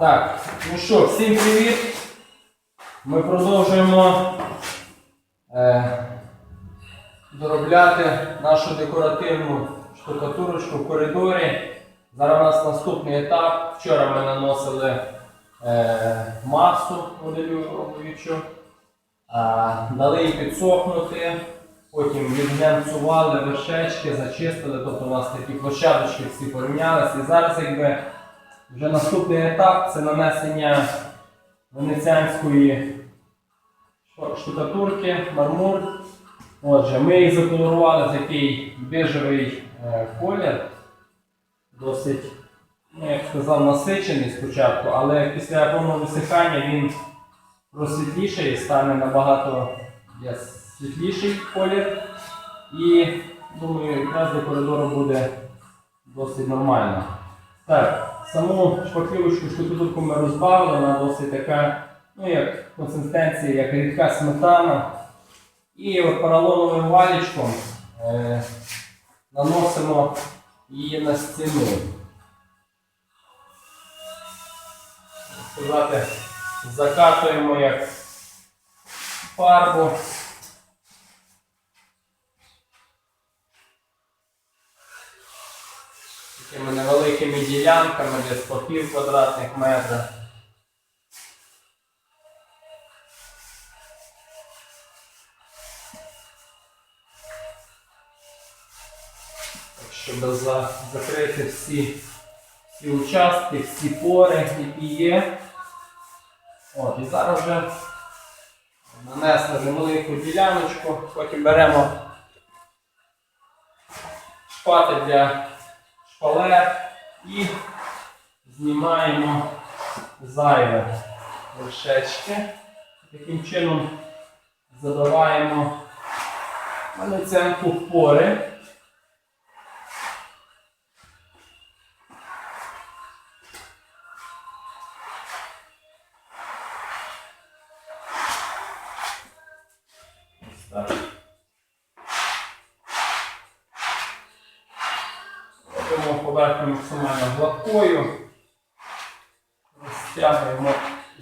Так, ну що, всім привіт. Ми продовжуємо е, доробляти нашу декоративну штукатурочку в коридорі. Зараз у нас наступний етап. Вчора ми наносили е, масу моделюючу, дали їй підсохнути, потім відглянцювали вершечки, зачистили, тобто у нас такі площадочки всі порівнялися. І зараз якби вже наступний етап це нанесення венеціанської штукатурки, мармур. Отже, ми їх заколорували в такий бежевий е, колір, досить, ну, як сказав, насичений спочатку, але після повного висихання він просвітлішає, стане набагато світліший колір. І думаю, якраз до коридору буде досить нормально. Так, саму шпаклівочку штукатурку ми розбавили, вона досить така, ну як консистенція, як рідка сметана. І от поролоновим валічком е, наносимо її на стіну. Сказати, закатуємо як фарбу. Такими невеликими ділянками, десь по пів квадратних метра. Щоб за, закрити всі, всі участки, всі пори, які є. От, і зараз вже нанесли невелику діляночку, потім беремо шпати для шпалер і знімаємо зайве вершечки. Таким чином задаваємо венеціанку в пори. Ось так. Робимо поверхню максимально гладкою. Розтягуємо,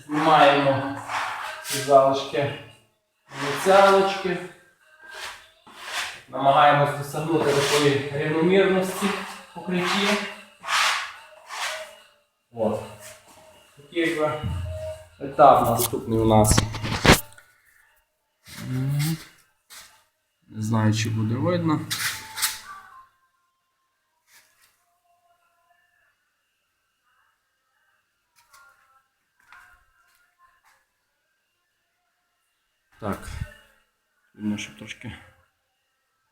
знімаємо ці залишки ініціалочки. Намагаємось досягнути такої рівномірності покритті. От. Такий етап наступний у нас. Не знаю, чи буде видно. Так. Видно, щоб трошки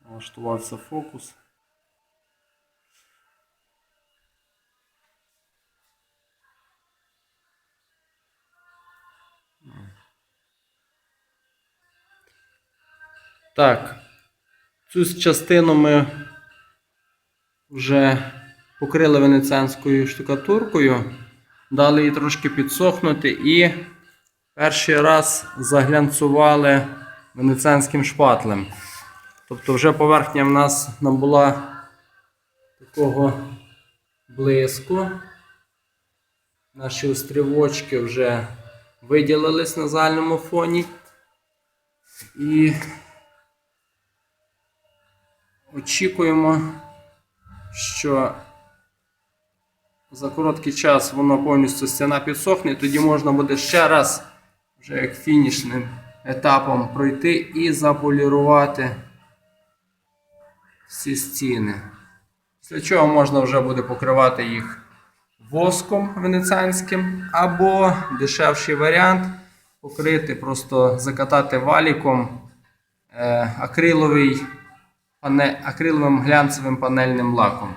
налаштувався фокус. Так. Цю частину ми вже покрили венеціанською штукатуркою, дали їй трошки підсохнути і перший раз заглянцювали венеціанським шпатлем. Тобто вже поверхня в нас набула такого блиску. Наші острівочки вже виділились на загальному фоні. І очікуємо, що за короткий час воно повністю стіна підсохне, тоді можна буде ще раз, вже як фінішним етапом пройти і заполірувати всі стіни. Після чого можна вже буде покривати їх воском венеціанським, або дешевший варіант покрити, просто закатати валіком е, акриловий, акриловим глянцевим панельним лаком.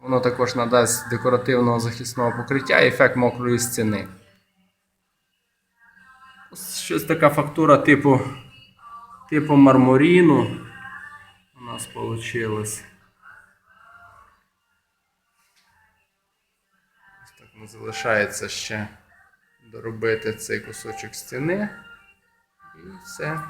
Воно також надасть декоративного захисного покриття і ефект мокрої стіни. Ось Щось така фактура типу, типу мармуріну у нас вийшло. Ось так не залишається ще доробити цей кусочок стіни. І все.